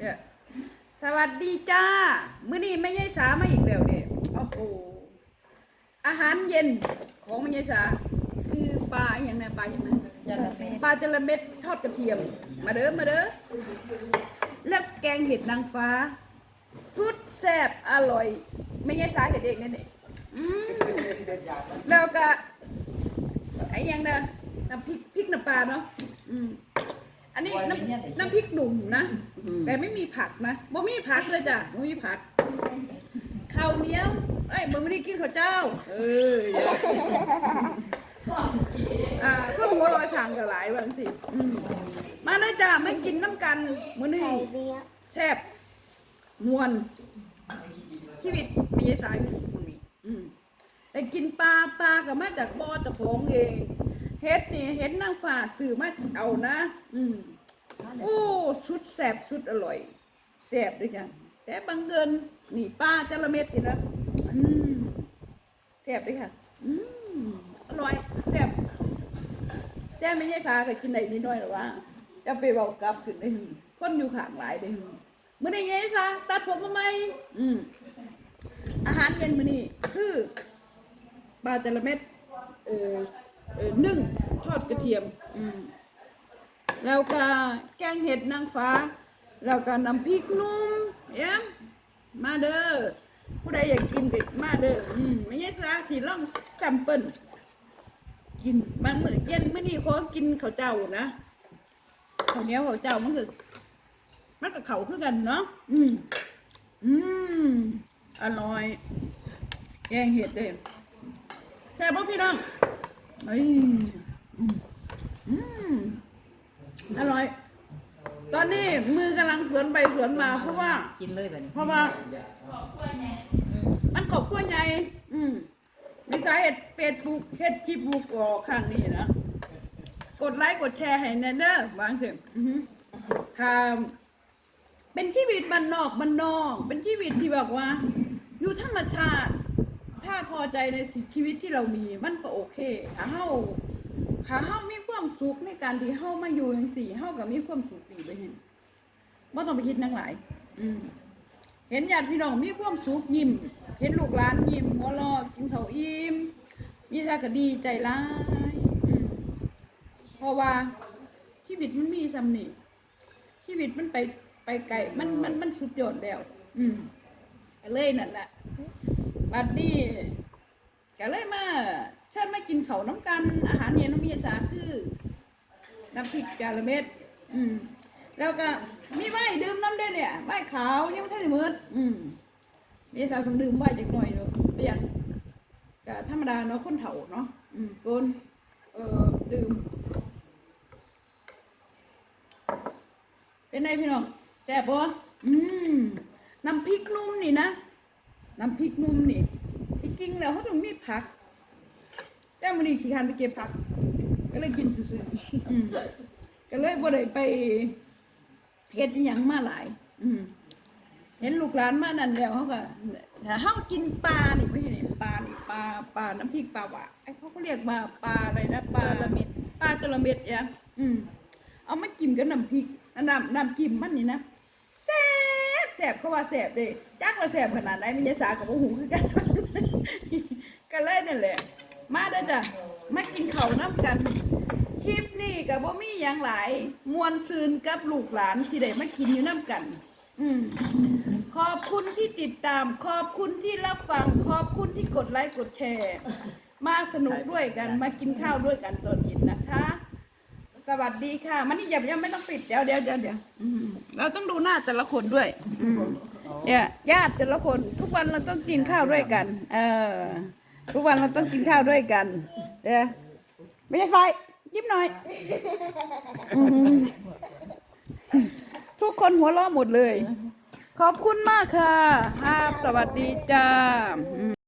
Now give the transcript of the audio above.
เดี๋ยวสวัสดีจ้า มื้อนี้ไม่ยายสามาอีกแล้วเนี่ยโอ้โหอาหารเย็นของไม่ยายสา คือปลาอย่างไรปลาอย่างไรปลาจระเม็ดทอดกระเทียม มาเด้อมาเด้อแล้วแกงเห็ดนางฟ้า สุดแซ่บอร่อย ไม่ยายสาเห็ดเองนั่นเองแล้วก็ไอ้ยังนะน้ำพริกพริกน้ำปลาเนาะอืม นนี้น้ำน้ำพริกหนุ่มนะ แต่ไม่มีผักนะบ่มีผักเลยจ้ะบ่มีผักข้าวเหนียวเอ้ยมึงไม่ได้กินข้าวเจ้า เอ้ยอ่าก็หัวลอยทางกันหลายวันสิอืมมาเลยจ้ะไม่กินน้ำกันมื้อนี้แซ่บมวนชีวิตมีสายอยู่ตรงนี้อืมแต่กินปลาปลาก็มาจากบ่อเจากของเอง เฮ็ดนี่เฮ็ดนางฟ้าซื้อมาเอานะ อืมโอ้สุดแสบสุดอร่อยแสบด้วยกันแต่บังเอิญนี่ป้าจระเม็ดนี่นะอืมแสบด้วยค่ะ อืมอร่อยแสบแต่ไม่ใช่ฟ้าก็กินได้นิดหน่อยหรอว่าจะไปเบากลับขึ้นได้หึคนอยู่ข้างหลายได้หึเมื่อไงไงซะตัดผมมาไหมอืมอาหารเย็นมื้อนี้คือปลาจระเม็ดเอ่อ นึ่งทอดกระเทียมแล้วก็แกงเห็ดนางฟ้า แล้วก็น้ำพริกนุ่มเย้มมาเด้อผู้ใดอยากกินก็มาเด้ออืมไม่ใช่สาสีล่องแซมเปิลกินบางมื้อเย็นมื้อนี้ขอกินข้าวเจ้านะข้าวเหนียวข้าวเจ้ามันคือมันกับเขาคือกันเนาะอืมอืมอร่อย แกงเห็ดเด้แซ่บป่ะพี่น้อง เอ้ยอืมอืมอร่อย ตอนนี้มือกำลังสวนไปสวนมาเพราะว่า กินเลยแบบนี้เพราะว่า มันขอบขั้วใหญ่อืมมีสาเหตุเป็ดบุกเฮ็ดคลิปบุกออกข้างนี้นะ กดไลค์กดแชร์ให้แน่เด้อวางเสียงอือหือถ้าเป็นชีวิตบ้านนอกบ้านนอก เป็นชีวิตที่แบบว่า อยู่ธรรมชาติถ้าพ อใจในสิชีวิตที่เรามีมันก็โอเคถ้าเฮาถ้าเฮามีความสุขในการที่เฮามาอยู่จังซี่เฮาก็มีความสุขดีไปเห็นบ่ต้องไปคิดนังหลาย อืมเห็นญาติพี่น้องมีความสุขยิ้ม เห็นลูกหลานยิ้มหัวเราะกินข้าอิ่มมีแต่ก็ดีใจร้ายเพราะว่าชีวิตมันมีซ้ำนี่ชีวิตมันไปไปไกลมันมันมันสุดยอดแล้ว อืมเลยนั่นแหละบัดนี้ ก็เลยมาเชิญมากินเขาน้ำกันอาหารเย็นน้ำมีสาคือน้ำพริกจาระเม็ดอืมแล้วก็มีไว้ดื่มน้ำได้เนี่ยไว้ขาวยังไม่ทันได้มืดอืมมีสาวต้องดื่มไว้จักหน่อยเนาะเปลี่ยนก็ธรรมดาเนาะคนเฒ่าเนาะอืมโกนเอ่อดื่ม เป็นไงพี่น้องแซ่บปะอืมน้ำพริกนุ่มนี่นะน้ำพริกนุ่มนี่ ริงแล้วเขาต้องมีผัก แต่มันนี่ขี้คันไปเก็บผัก ก็เลยกินซื่อๆอืมก็เลยบ่ได้ไปเฮ็ดอหยังมาหลาย อืมเห็นลูกหลานมานั่นแล้วเขาก็ถ้าเฮากินปลานี่ไม่เห็นปลานี่ปลาปลาน้ำพริกปลาหวานไอ้เขาก็เรียกมาปลาอะไรนะปลาละเม็ดปลาจระเม็ดเนี่ยอืมเอามากินกับน้ำพริกน้ำน้ำจิ้มมันนี่นะแซ่บแซ่บเขาว่าแซ่บเด้จักว่าแซ่บขนาดไหนมันยายสากับหูคือกัน ก็เลยนั่นแหละ มาเด้อจ้ะมากินข้าวน้ำกัน คลิปนี้กับบ่มีอย่างหลาย มวนซืนกับลูกหลานที่ได้มากินอยู่น้ำกัน อืมขอบคุณที่ติดตาม ขอบคุณที่รับฟัง ขอบคุณที่กดไลค์กดแชร์ มาสนุกด้วยกัน มากินข้าวด้วยกันตอนเย็นนะคะ สวัสดีค่ะ มันนี่อย่ายังไม่ต้องปิดเดี๋ยวเดี๋ยวเดี๋ยวเดี๋ยวอืมเราต้องดูหน้าแต่ละคนด้วย อืมเนี่ยญาติแต่ละคนทุกวันเราต้องกินข้าวด้วยกัน เออ ทุกวันเราต้องกินข้าวด้วยกันเดี๋ยวไม่ใช่ไฟยิ้มหน่อย ทุกคนหัวเราะหมดเลย ขอบคุณมากค่ะครับสวัสดีจ้า